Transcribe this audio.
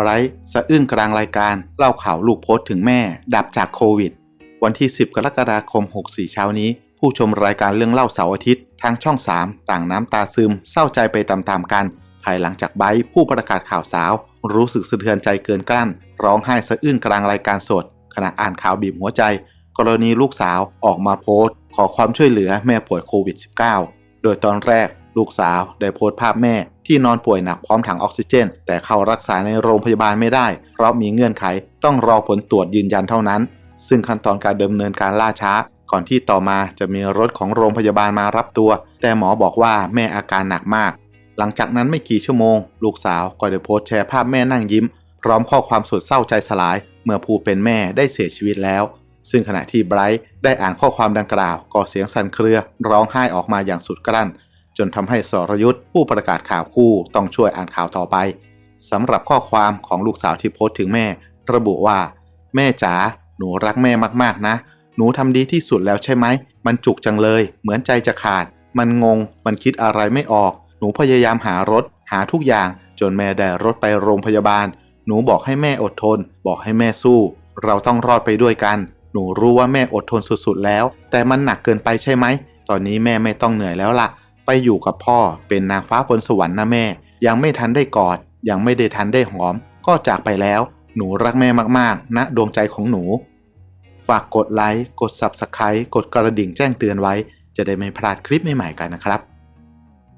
ไบรท์สะอึ้งกลางรายการเล่าข่าวลูกโพสต์ถึงแม่ ดับจากโควิด วันที่ 10 กรกฎาคม 64 เช้านี้ ผู้ชมรายการเรื่องเล่าเสาร์อาทิตย์ ทางช่อง 3 ต่างน้ำตาซึม เศร้าใจไปตามๆกัน ภายหลังจากไบรท์ผู้ประกาศข่าวสาว รู้สึกสะเทือนใจเกินกลั้น ร้องไห้สะอื้นกลางรายการสด ขณะอ่านข่าวบีบหัวใจ กรณีลูกสาวออกมาโพสต์ ขอความช่วยเหลือแม่ป่วยโควิด -19 โดยตอนแรกลูกสาวได้โพสต์ภาพแม่ ที่นอนป่วยหนักพร้อมถังออกซิเจน แต่เข้ารักษาในโรงพยาบาลไม่ได้ เพราะมีเงื่อนไขต้องรอผลตรวจยืนยันเท่านั้น ซึ่งขั้นตอนการดำเนินการล่าช้า ก่อนที่ต่อมาจะมีรถของโรงพยาบาลมารับตัว แต่หมอบอกว่าแม่อาการหนักมาก หลังจากนั้นไม่กี่ชั่วโมง ลูกสาวก็ได้โพสต์แชร์ภาพแม่นั่งยิ้ม พร้อมข้อความสุดเศร้าใจสลาย เมื่อผู้เป็นแม่ได้เสียชีวิตแล้ว ซึ่งขณะที่ไบรท์ได้อ่านข้อความดังกล่าว ก็เสียงสั่นเครือ ร้องไห้ออกมาอย่างสุดกลั้น จนทำให้สรยุทธ์ผู้ประกาศข่าวคู่ต้องช่วยอ่านข่าวต่อไปสำหรับข้อความของลูกสาวที่โพสต์ถึงแม่ ระบุว่า แม่จ๋าหนูรักแม่มากๆนะ หนูทำดีที่สุดแล้วใช่ไหม มันจุกจังเลย เหมือนใจจะขาด มันงง มันคิดอะไรไม่ออก หนูพยายามหารถ หาทุกอย่าง จนแม่ได้รถไปโรงพยาบาล หนูบอกให้แม่อดทน บอกให้แม่สู้ เราต้องรอดไปด้วยกัน หนูรู้ว่าแม่อดทนสุดๆแล้ว แต่มันหนักเกินไปใช่ไหม ตอนนี้แม่ไม่ต้องเหนื่อยแล้วล่ะ ไปอยู่กับพ่อเป็นนางฟ้าบนสวรรค์นะแม่ ยังไม่ทันได้กอด ยังไม่ได้ทันได้หอม ก็จากไปแล้ว หนูรักแม่มากๆณดวงใจของหนู ฝากกดไลค์กด Subscribe กดกระดิ่งแจ้งเตือนไว้ จะได้ไม่พลาดคลิปใหม่ๆกันนะครับ